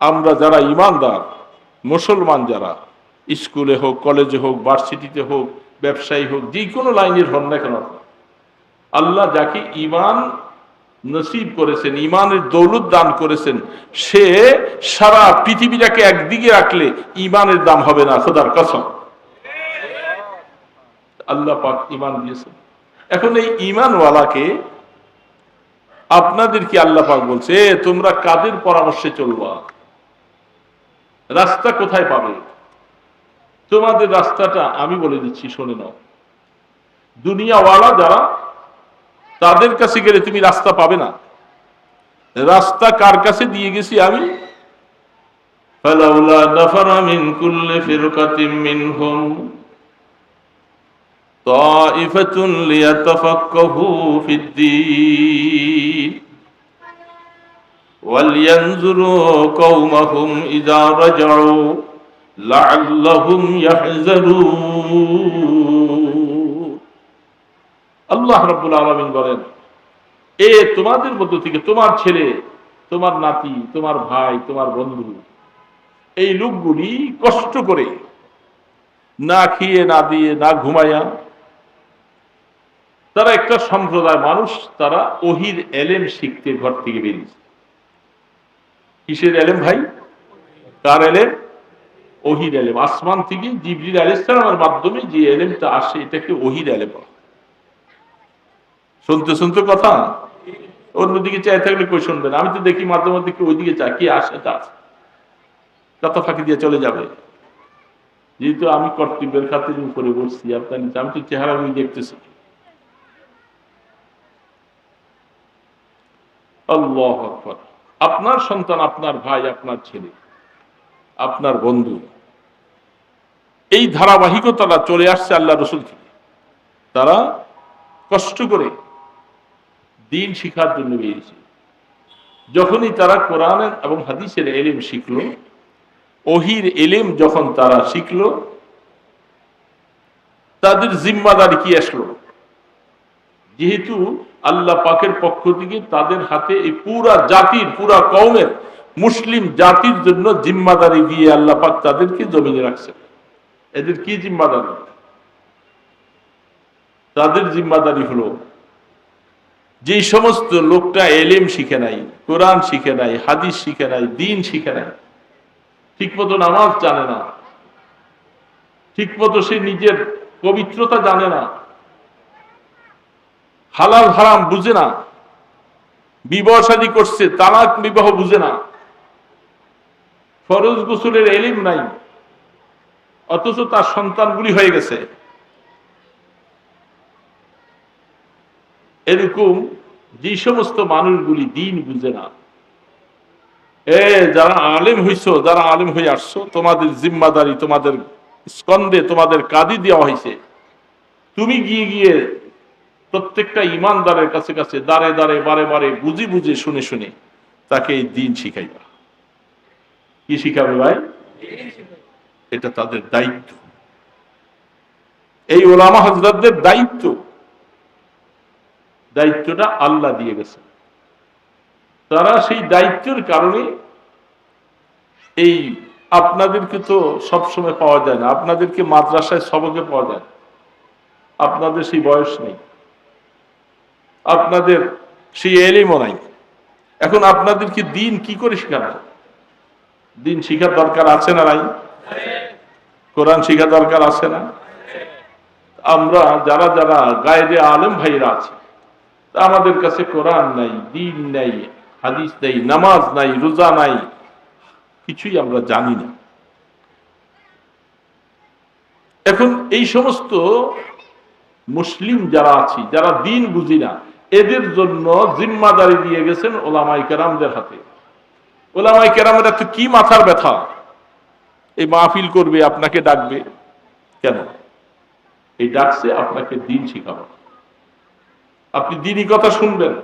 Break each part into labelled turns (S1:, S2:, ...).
S1: আমরা যারা ইমানদার, মুসলমান যারা, স্কুলে হোক, কলেজে হোক, ভার্সিটিতে হোক, ব্যবসায়ী হোক, যে কোনো লাইনের হন না কেন আল্লাহ যাকে ইমান নসিব করেছেন, ইমানের দৌলত দান করেছেন, সে সারা পৃথিবীটাকে একদিকে রাখলে ইমানের দাম হবে না, খোদার কসম। আল্লাহ পাক ইমান দিয়েছেন। এখন এই ইমানওয়ালাকে আপনাদের কি আল্লাহ পাক বলছে তোমরা কাদের পরামর্শে চলবা? রাস্তা কোথায় পাবে? তোমাদের রাস্তাটা আমি বলে দিচ্ছি, শুনে নাও। দুনিয়াওয়ালা যারা, তাদের কাছে গেলে তুমি রাস্তা পাবে না। রাস্তা কার কাছে দিয়ে গেছি আমি? তাইফাতুন ولينظروا قومهم إذا رجعوا لعلهم يحذرون আল্লাহ রাব্বুল আলামিন বলেন এ তোমাদের মধ্য থেকে তোমার ছেলে তোমার নাতি তোমার ভাই তোমার বন্ধু এই লোকগুলি কষ্ট করে না খেয়ে না দিয়ে না ঘুমায়া তারা একটা সম্প্রদায় মানুষ তারা ওহির এলেম শিখতে ঘর থেকে বেরিয়েছে কিসের এলেম ভাই? কার এলেম? ওহির এলেম। আসমান থেকে জিবরিল আলাইসালামের মাধ্যমে যে এলেমটা আসে এটাকে ওহির এলেম? শুনতে শুনতে কথা? অন্যদিকে চাই থাকলে কই শুনবেন? আমি তো দেখি মাঝে মধ্যে কি ওইদিকে চা কি আসে, তা। কথা ফাঁকি দিয়ে চলে যাবে। যেহেতু আমি কর্তব্যের খাতির উপরে বসছি, আপনার আমি তো চেহারা আমি দেখতেছি। আল্লাহ আকবার। আপনার সন্তান, আপনার ভাই, আপনার ছেলে, আপনার বন্ধু, এই ধারাবাহিকতাটা চলে আসছে আল্লাহ রসুল থেকে। তারা কষ্ট করে দিন শিখার জন্য বেরিয়েছে। যখনই তারা কোরআন এবং হাদিসের এলিম শিখল, ওহির এলিম যখন তারা শিখল, তাদের জিম্মাদারি কি আসলো? যেহেতু আল্লাহ পাকের পক্ষ থেকে তাদের হাতে এই পুরা জাতির, পুরা কওমের মুসলিম জাতির জন্য জিম্মাদারি দিয়ে আল্লাহ পাক তাদেরকে জমিনে রাখছেন। এদের কি জিম্মাদারি? তাদের জিম্মাদারি হলো, যে সমস্ত লোকটা এলেম শিখে নাই, কোরআন শিখে নাই, হাদিস শিখে নাই, দিন শিখে নাই ঠিক মতো নামাজ জানে না ঠিক মতো সে নিজের পবিত্রতা জানে না হালাল, হারাম বুঝে না। বিবাহ শাদী করছে, তালাক বিবাহ বুঝে না। ফরজ গোসলের এলিম নাই। অথচ তার সন্তানগুলি হয়ে গেছে। এরকম যে সমস্ত মানুষগুলি দিন বুঝে না। এ, যারা আলেম হইছো, যারা আলেম হয়ে আসছো, তোমাদের জিম্মাদারি, তোমাদের স্কন্দে তোমাদের কাদি দেওয়া হয়েছে তুমি গিয়ে গিয়ে প্রত্যেকটা ইমানদারের কাছে কাছে দাঁড়ে দাঁড়ে, বারে বারে বুঝি বুঝে শুনে শুনে তাকে এই দিন শিখাইবা। কি শিখাবে ভাই? এটা তাদের দায়িত্ব। এই ওলামা হজরতদের দায়িত্ব। দায়িত্বটা আল্লাহ দিয়ে গেছে। তারা সেই দায়িত্বের কারণে এই আপনাদেরকে তো সবসময় পাওয়া যায় না, আপনাদেরকে মাদ্রাসায় সবকে পাওয়া যায় আপনাদের সেই বয়স নেই। আপনাদের সেই এলিমও নাই। এখন আপনাদেরকে দিন কি করে শেখানো দিন শিখার দরকার আছে না নাই? কোরআন শিখার দরকার আছে না? আমরা যারা যারা গায়েদে আলেম ভাইরা আছে আমাদের কাছে কোরআন নাই, দিন নাই, হাদিস নাই, নামাজ নাই, রোজা নাই, কিছুই আমরা জানি না। এখন এই সমস্ত মুসলিম যারা আছি, যারা দিন বুঝি না এদের জন্য জিম্মাদারি দিয়ে গেছেন ওলামাই কেরামদের হাতে। ওলামাই কেরামের এত কি মাথার ব্যথা? এই মাহফিল করবে, আপনাকে ডাকবে। কেন? এই ডাকছে আপনাকে দিন শিখাবো। আপনি দিনই কথা শুনবেন।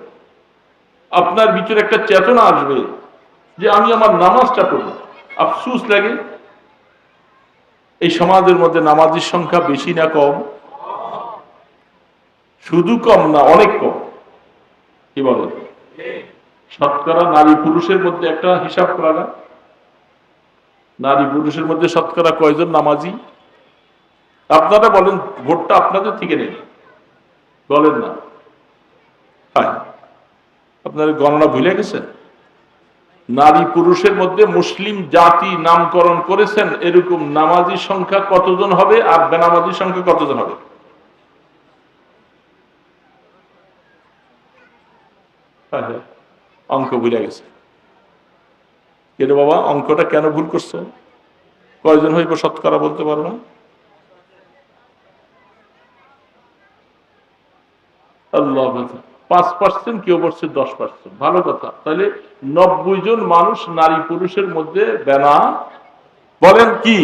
S1: আপনার ভিতরে একটা চেতনা আসবে যে আমি আমার নামাজটা পড়ব। আফসুস লাগে। এই সমাজের মধ্যে নামাজের সংখ্যা বেশি না কম? শুধু কম না, অনেক কম। কি বলেন শতকরা নারী পুরুষের মধ্যে একটা হিসাব করা না নারী পুরুষের মধ্যে শতকরা কয়জন নামাজি? আপনারা বলেন, ভোটটা আপনাদের থেকে নেই। বলেন না। আপনারা গণনা ভুলে গেছেন? নারী পুরুষের মধ্যে মুসলিম জাতি নামকরণ করেছেন, এরকম নামাজি সংখ্যা কতজন হবে আর বেনামাজি সংখ্যা কতজন হবে? হ্যাঁ, হ্যাঁ, অঙ্ক ভুলে গেছে। কেন বাবা অঙ্কটা কেন ভুল করছ? কয়জন হইব শতকরা বলতে পারো না? আল্লাহ পাঁচ পার্সেন্ট কেউ বলছে দশ পার্সেন্ট ভালো কথা। তাহলে নব্বই জন মানুষ নারী পুরুষের মধ্যে বেনা। বলেন কি?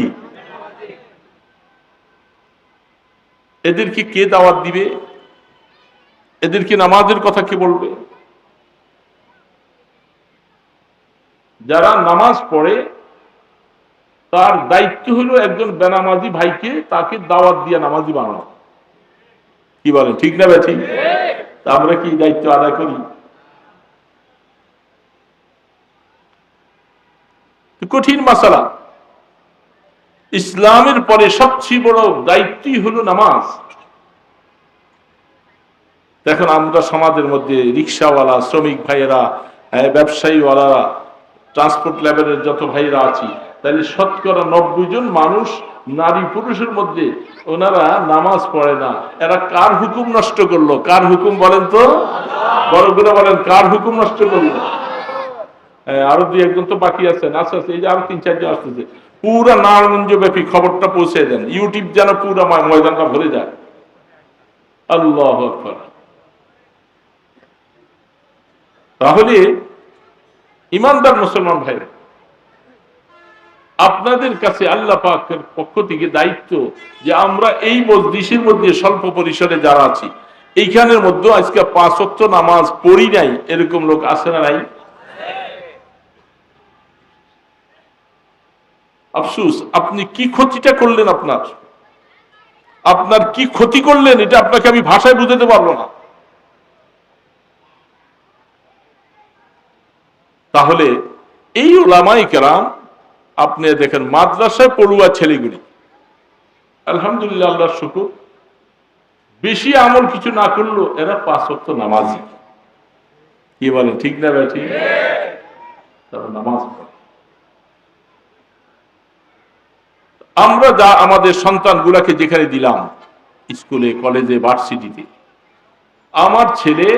S1: এদেরকে কে দাওয়াত দিবে? এদেরকে নামাজের কথা কে বলবে? যারা নামাজ পড়ে, তার দায়িত্ব হলো একজন বেনামাজি ভাইকে তাকে দাওয়াত দিয়ে নামাজি বানানো। কি বলেন, ঠিক না তা আমরা কি দায়িত্ব আদায় করি? কঠিন মাসালা। ইসলামের পরে সবচেয়ে বড় দায়িত্বই হলো নামাজ। দেখুন, আমরা সমাজের মধ্যে রিক্সাওয়ালা, শ্রমিক ভাইয়েরা ব্যবসায়ীওয়ালারা ট্রান্সপোর্ট লেভেলের যত ভাইরা আছি, তাহলে শতকরা নব্বই জন মানুষ নারী পুরুষের মধ্যে ওনারা নামাজ পড়ে না। এরা কার হুকুম নষ্ট করল? কার হুকুম বলেন তো? বড় করে বলেন, কার হুকুম নষ্ট করল? আরও দুই একজন তো বাকি আছেন আস্তে আস্তে এই যে আরও তিন, চারজন আসতেছে। পুরা নারায়ণগঞ্জ ব্যাপী খবরটা পৌঁছে দেন। ইউটিউব যেন পুরা ময়দানটা ভরে যায়। আল্লাহ তাহলে ইমানদার মুসলমান ভাই আপনাদের কাছে আল্লাহ পাকের পক্ষ থেকে দায়িত্ব যে আমরা এই মসজিদের মধ্যে স্বল্প পরিসরে যারা আছি, এইখানের মধ্যে আজকে পাঁচ ওয়াক্ত নামাজ পড়ি নাই, এরকম লোক আছে না নাই? আফসুস, আপনি কি ক্ষতিটা করলেন আপনার? আপনার কি ক্ষতি করলেন, এটা আপনাকে আমি ভাষায় বুঝাতে পারব না। তাহলে এই ওলামাই কেরাম, আপনি দেখেন মাদ্রাসায় পড়ুয়া ছেলেগুলি। আলহামদুলিল্লাহ আল্লাহ শুকুর। বেশি আমল কিছু না করল এরা পাঁচ ওয়াক্ত নামাজি। কি বলেন, ঠিক না ভাই, ঠিক? তারা নামাজ আমরা যা আমাদের সন্তানগুলাকে যেখানে দিলাম, স্কুলে, কলেজে, ভার্সিটিতে, আমার ছেলে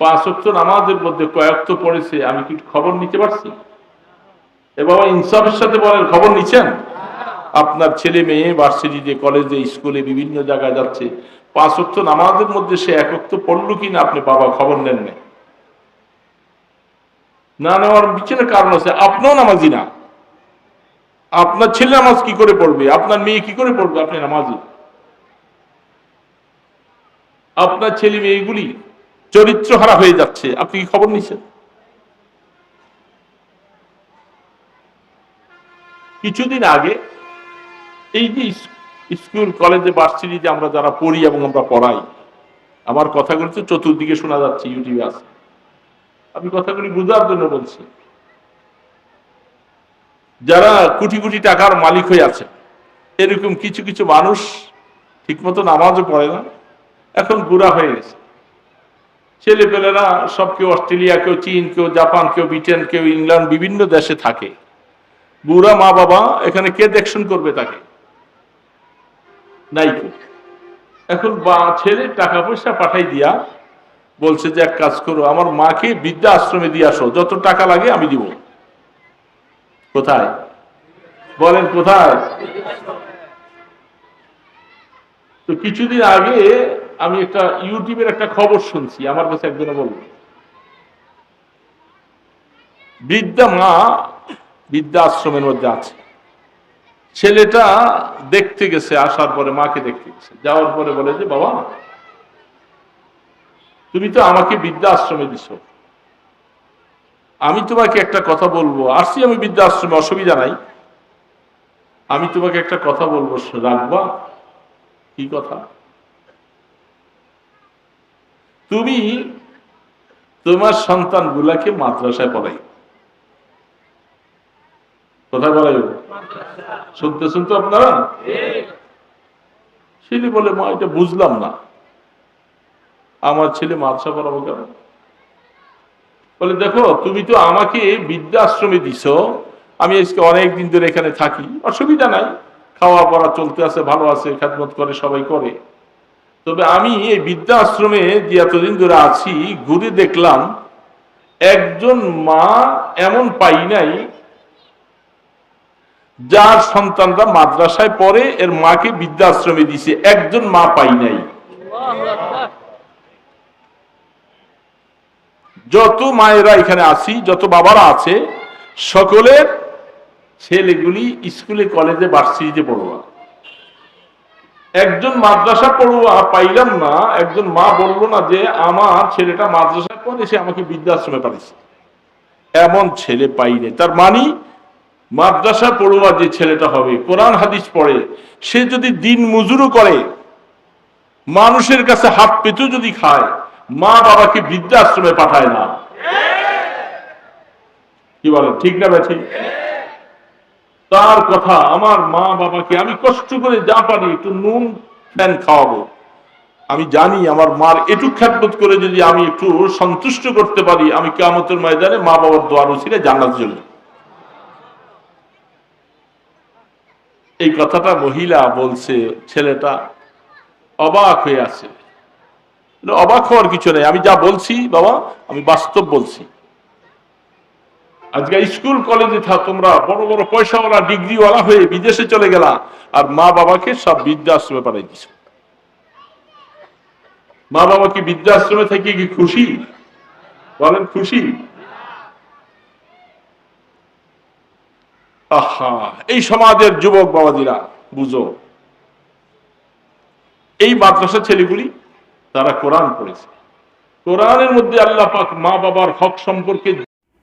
S1: পাঁচ অক্ট নামাজের মধ্যে কয়েকত পড়েছে, আমি কি খবর নিতে পারছি? এ বাবা ইনসাফের সাথে বলেন, খবর নিচ্ছেন? আপনার ছেলে মেয়ে ভার্সিটিতে কলেজে স্কুলে বিভিন্ন জায়গায় যাচ্ছে। পাঁচ অক্ট নামাজের মধ্যে সে একত্র পড়ল কিনা আপনি বাবা খবর নেন না না নেওয়ার পিছনে কারণ আছে, আপনিও নামাজি না। আপনার ছেলে নামাজ কি করে পড়বে? আপনার মেয়ে কি করে পড়বে? আপনি নামাজি। আপনার ছেলে মেয়েগুলি চরিত্র হারা হয়ে যাচ্ছে। আপনি কি খবর নিচ্ছেন কিছুদিন আগে এই যে স্কুল, কলেজে, ভার্সিটিতে আমরা যারা পড়ি এবং আমরা পড়াই, আমার কথাগুলো তো চতুর্দিকে শোনা যাচ্ছে, ইউটিউবে আছে। আমি কথাগুলি বোঝার জন্য বলছি। যারা কোটি কোটি টাকার মালিক হয়ে আছে এরকম কিছু কিছু মানুষ ঠিকমতো নামাজও পড়ে না, এখন বুড়া হয়ে গেছে। ছেলে পেলেরা সব কেউ অস্ট্রেলিয়া, কেউ চীন, কেউ জাপান, কেউ ব্রিটেন, কেউ ইংল্যান্ড, বিভিন্ন দেশে থাকে। বুড়া মা বাবা, এখানে কে দেখশন করবে তাকে? নাই। এখন বা ছেলে টাকা পয়সা পাঠাই দিয়া বলছে যে, এক কাজ করো, আমার মাকে বৃদ্ধা আশ্রমে দিয়ে আসো, যত টাকা লাগে আমি দিব। কোথায়? বলেন কোথায়? তো কিছুদিন আগে আমি একটা ইউটিউবের একটা খবর শুনছি, আমার কাছে একজনে বলল। বিদ্যা মা বিদ্যা আশ্রমের মধ্যে আছে। ছেলেটা দেখতে গেছে, আসার পরে মাকে দেখতে গেছে। যাওয়ার পরে বলে যে, বাবা, তুমি তো আমাকে বৃদ্ধা আশ্রমে দিছ। আমি তোমাকে একটা কথা বলব। আসছি আমি বৃদ্ধা আশ্রমে, অসুবিধা নাই। আমি তোমাকে একটা কথা বলব রাখবা? কি কথা? তুমি তোমার সন্তানগুলাকে মাদ্রাসায় পড়াই। কোথায় বলাই শুনতেছেন তো আপনারা? ছেলে বলে, মা, এটা বুঝলাম না। আমার ছেলে মাদ্রাসা পড়াবো কেন? বলে, দেখো, তুমি তো আমাকে বিদ্যা আশ্রমে দিছ। আমি আজকে অনেক দিন ধরে এখানে থাকি। অসুবিধা নাই। খাওয়া পড়া চলতে আছে, ভালো আছে, খেদমত করে, সবাই করে। তবে আমি এই বিদ্যা আশ্রমে যে এতদিন ধরে আছি, ঘুরে দেখলাম, একজন মা এমন পাই নাই, যার সন্তানরা মাদ্রাসায় পড়ে, এর মাকে বিদ্যা আশ্রমে দিছে, একজন মা পাই নাই। যত মায়েরা এখানে আছি, যত বাবারা আছে, সকলের ছেলেগুলি স্কুলে, কলেজে, ভার্সিটিতে পড়ুয়া একজন মাদ্রাসা পড়ুয়া পাইলাম না, একজন মা বলল না যে আমার ছেলেটা মাদ্রাসা পড়ে, সে আমাকে বৃদ্ধাশ্রমে পাঠিয়েছে। এমন ছেলে পাইনি তার মানি, মাদ্রাসা পড়ুয়া যে ছেলেটা হবে, কোরআন হাদিস পড়ে, সে যদি দিন মজুরও করে, মানুষের কাছে হাত পেতেও যদি খায়, মা বাবাকে বৃদ্ধাশ্রমে পাঠায় না। কি বলেন, ঠিক না ঠিক তার কথা আমার মা বাবাকে আমি কষ্ট করে যা পারি একটু নুন ফ্যান খাওয়াবো। আমি জানি আমার মার এটু খ্যাতবোধ করে যদি আমি একটু সন্তুষ্ট করতে পারি, আমি কেমতের ময়দানে মা বাবার দোয়ার উচিলে জান্নাত জন্য এই কথাটা মহিলা বলছে, ছেলেটা অবাক হয়ে আছে। অবাক হওয়ার কিছু নেই, আমি যা বলছি বাবা, আমি বাস্তব বলছি। আজকে স্কুল, কলেজে থাক তোমরা। বড় বড় পয়সাওয়ালা, ডিগ্রিওয়ালা হয়ে বিদেশে চলে গেলা। আর মা বাবাকে সব বৃদ্ধাশ্রমে পাঠাই দিছ। মা বাবা কি বৃদ্ধাশ্রমে থেকে কি খুশি? বলেন, খুশি? আহা, এই সমাজের যুবক বাবাজিরা, বুঝো। এই মাদ্রাসা ছেলেগুলি, তারা কোরআন পড়েছে। কোরআনের মধ্যে আল্লাহ পাক মা বাবার হক সম্পর্কে